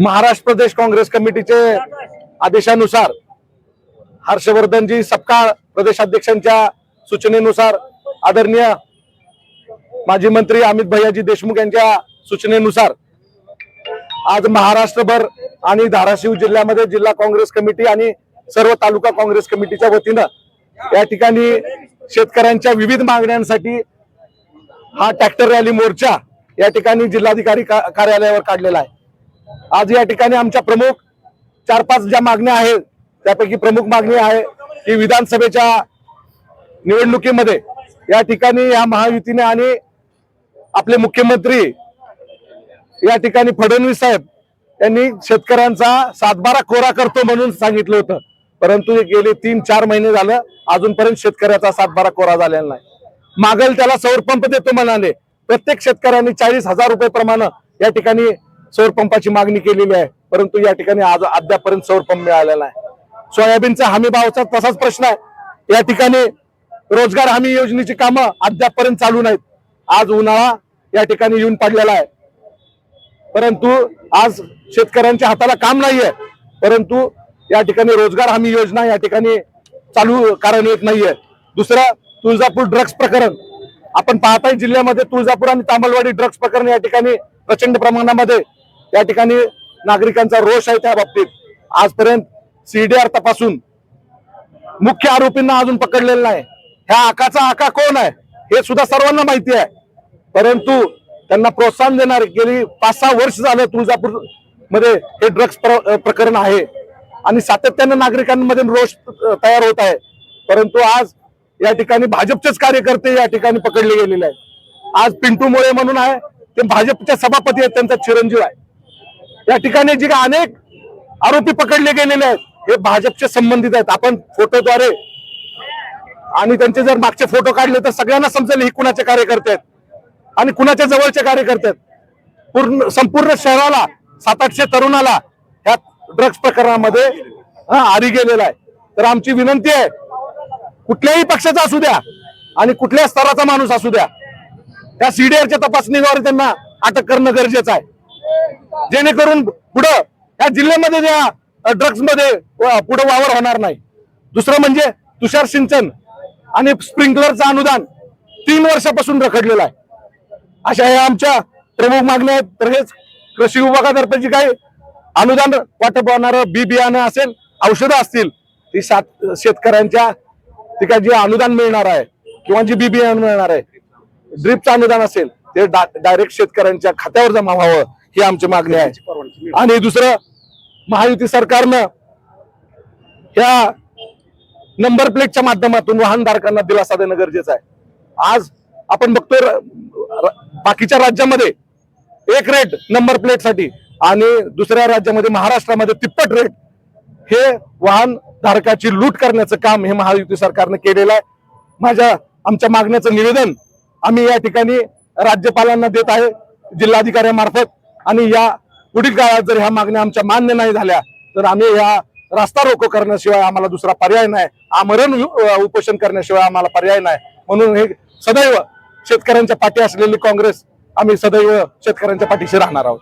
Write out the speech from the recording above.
महाराष्ट्र प्रदेश काँग्रेस कमिटीचे आदेशानुसार हर्षवर्धनजी सपकाळ प्रदेशाध्यक्षांच्या सूचनेनुसार आदरणीय माजी मंत्री अमित भैयाजी देशमुख यांच्या सूचनेनुसार आज महाराष्ट्रभर आणि धाराशिव जिल्ह्यामध्ये जिल्हा काँग्रेस कमिटी आणि सर्व तालुका काँग्रेस कमिटीच्या वतीनं या ठिकाणी शेतकऱ्यांच्या विविध मागण्यांसाठी हा ट्रॅक्टर रॅली मोर्चा या ठिकाणी जिल्हाधिकारी कार्यालयावर काढलेला आहे. आज या ठिकाणी आमच्या प्रमुख चार पाच ज्या मागण्या आहेत त्यापैकी प्रमुख मागणी आहे की विधानसभेच्या निवडणुकीमध्ये या ठिकाणी या महायुतीने आणि आपले मुख्यमंत्री या ठिकाणी फडणवीस साहेब यांनी शेतकऱ्यांचा सातबारा कोरा करतो म्हणून सांगितलं होतं. परंतु गेले तीन चार महिने झालं अजूनपर्यंत शेतकऱ्याचा सातबारा कोरा झालेला नाही. मागल त्याला सौर पंप देतो म्हणाले. प्रत्येक शेतकऱ्यांनी चाळीस हजार रुपये प्रमाणे या ठिकाणी सौर पंपाची मागणी केलेली आहे. परंतु या ठिकाणी आज अद्यापर्यंत सौर पंप मिळालेला आहे सोयाबीनचा हमी भावाचा तसाच प्रश्न आहे. या ठिकाणी रोजगार हमी योजनेची कामं अद्यापर्यंत चालू नाहीत. आज उन्हाळा या ठिकाणी येऊन पडलेला आहे. परंतु आज शेतकऱ्यांच्या हाताला काम नाहीये. परंतु या ठिकाणी रोजगार हमी योजना या ठिकाणी चालू कार्यान्वित नाहीये. दुसरं तुळजापूर ड्रग्ज प्रकरण. आपण पाहताय जिल्ह्यामध्ये तुळजापूर आणि तांबलवाडी ड्रग्ज प्रकरण या ठिकाणी प्रचंड प्रमाणामध्ये या ठिकाणी नागरिकांचा रोष आहे त्या बाबतीत. आजपर्यंत सीडीआर तपासून मुख्य आरोपींना अजून पकडलेलं नाही. ह्या आकाचा आका कोण आहे हे सुद्धा सर्वांना माहिती आहे. परंतु त्यांना प्रोत्साहन देणार गेली पाच सहा वर्ष झालं तुळजापूरमध्ये हे ड्रग्स प्रकरण आहे. आणि सातत्यानं नागरिकांमध्ये रोष तयार होत आहे. परंतु आज या ठिकाणी भाजपचेच कार्यकर्ते या ठिकाणी पकडले गेलेले आहेत. आज पिंटू मोळे म्हणून आहे ते भाजपच्या सभापती आहेत त्यांचा चिरंजीव आहे. या ठिकाणी जे काही अनेक आरोपी पकडले गेलेले आहेत हे भाजपचे संबंधित आहेत. आपण फोटोद्वारे आणि त्यांचे जर मागचे फोटो काढले तर सगळ्यांना समजेल हे कुणाचे कार्यकर्ते आहेत. आणि कुणाच्या जवळचे कार्यकर्ते आहेत. पूर्ण संपूर्ण शहराला सात आठशे तरुणाला ह्या ड्रग्ज प्रकरणामध्ये हा, आरी गेलेला आहे. तर आमची विनंती आहे कुठल्याही पक्षाचा असू द्या आणि कुठल्या स्तराचा माणूस असू द्या त्या सीडीआरच्या तपासणीद्वारे त्यांना अटक करणं गरजेचं आहे. जेणेकरून पुढं या जिल्ह्यामध्ये त्या ड्रग्समध्ये पुढं वावर होणार नाही. दुसरं म्हणजे तुषार सिंचन आणि स्प्रिंकलरचं अनुदान तीन वर्षापासून रखडलेलं आहे. अशा या आमच्या प्रमुख मागण्या आहेत. तर हेच कृषी विभागातर्फे जी काही अनुदान वाटप होणारं बी बियाणं असेल औषधं असतील ती सात शेतकऱ्यांच्या ती काय जे अनुदान मिळणार आहे किंवा जी बी बियाणं मिळणार आहे ड्रीपचं अनुदान असेल ते डायरेक्ट शेतकऱ्यांच्या खात्यावर जमा व्हावं. ही आमची मागणी आहे. आणि दुसरं महायुती सरकारनं ह्या नंबर प्लेटच्या माध्यमातून वाहनधारकांना दिलासा देणं गरजेचं आहे. आज आपण बघतोय बाकीच्या राज्यामध्ये एक रेट नंबर प्लेटसाठी आणि दुसऱ्या राज्यामध्ये महाराष्ट्रामध्ये तिप्पट रेट हे वाहन धारकाची लूट करण्याचं काम हे महायुती सरकारने केलेलं आहे. माझ्या आमच्या मागण्याचं निवेदन आम्ही या ठिकाणी राज्यपालांना देत आहे जिल्हाधिकाऱ्यांमार्फत. आणि या पुढील काळात जर ह्या मागण्या आमच्या मान्य नाही झाल्या तर आम्ही ह्या रास्ता रोको करण्याशिवाय आम्हाला दुसरा पर्याय नाही. आमरण उपोषण करण्याशिवाय आम्हाला पर्याय नाही. म्हणून हे सदैव शेतकऱ्यांच्या पाठी असलेली काँग्रेस आम्ही सदैव शेतकऱ्यांच्या पाठीशी राहणार आहोत.